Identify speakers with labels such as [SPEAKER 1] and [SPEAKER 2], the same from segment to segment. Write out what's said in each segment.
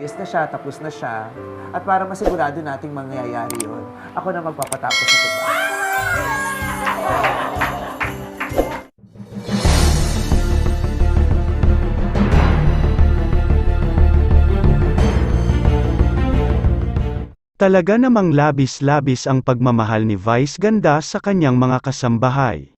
[SPEAKER 1] Yes na siya, tapos na siya. At para masigurado nating mangyayari yun, ako na magpapatapos ito ba?
[SPEAKER 2] Talaga namang labis-labis ang pagmamahal ni Vice Ganda sa kanyang mga kasambahay.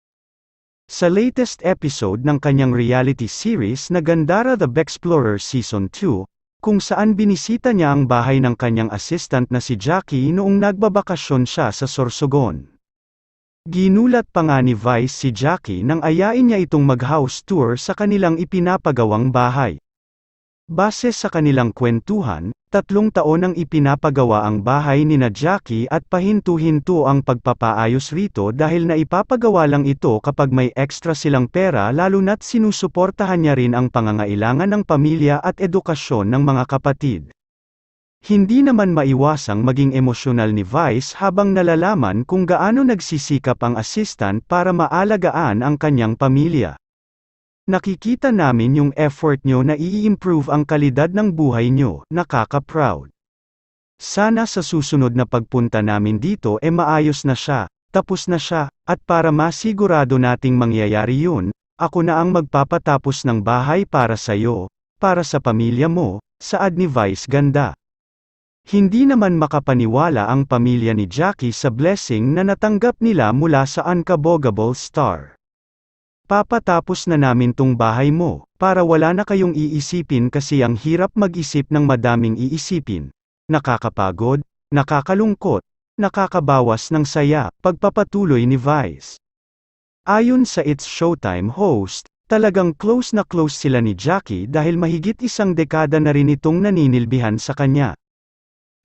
[SPEAKER 2] Sa latest episode ng kanyang reality series na Gandara the Bexplorer Season 2, kung saan binisita niya ang bahay ng kanyang assistant na si Jackie noong nagbabakasyon siya sa Sorsogon. Ginulat pa nga ni Vice si Jackie nang ayain niya itong mag-house tour sa kanilang ipinapagawang bahay. Base sa kanilang kwentuhan, tatlong taon ang ipinapagawa ang bahay ni na Jackie at pahinto-hinto ang pagpapaayos rito dahil naipapagawa lang ito kapag may extra silang pera lalo na't sinusuportahan niya rin ang pangangailangan ng pamilya at edukasyon ng mga kapatid. Hindi naman maiwasang maging emosyonal ni Vice habang nalalaman kung gaano nagsisikap ang assistant para maalagaan ang kanyang pamilya. Nakikita namin yung effort nyo na i-improve ang kalidad ng buhay nyo, nakaka-proud. Sana sa susunod na pagpunta namin dito e maayos na siya, tapos na siya, at para masigurado nating mangyayari yun, ako na ang magpapatapos ng bahay para sa'yo, para sa pamilya mo, saad ni Vice Ganda. Hindi naman makapaniwala ang pamilya ni Jackie sa blessing na natanggap nila mula sa Unkabogable Star. Papatapos na namin tong bahay mo, para wala na kayong iisipin kasi ang hirap mag-isip ng madaming iisipin. Nakakapagod, nakakalungkot, nakakabawas ng saya, pagpapatuloy ni Vice. Ayon sa It's Showtime host, talagang close na close sila ni Jackie dahil mahigit isang dekada na rin itong naninilbihan sa kanya.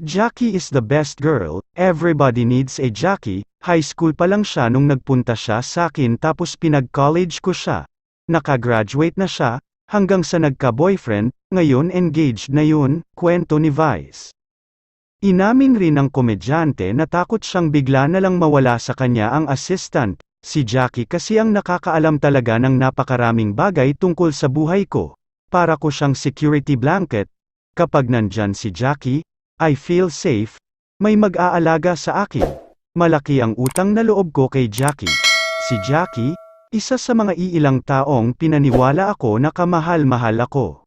[SPEAKER 2] Jackie is the best girl, everybody needs a Jackie, high school pa lang siya nung nagpunta siya sa akin tapos pinag-college ko siya. Nakagraduate na siya, hanggang sa nagka-boyfriend, ngayon engaged na yun, kwento ni Vice. Inamin rin ng komedyante na takot siyang bigla na lang mawala sa kanya ang assistant, si Jackie kasi ang nakakaalam talaga ng napakaraming bagay tungkol sa buhay ko. Para ko siyang security blanket. Kapag nandyan si Jackie, I feel safe, may mag-aalaga sa akin. Malaki ang utang na loob ko kay Jackie. Si Jackie, isa sa mga iilang taong pinaniwala ako na kamahal-mahal ako.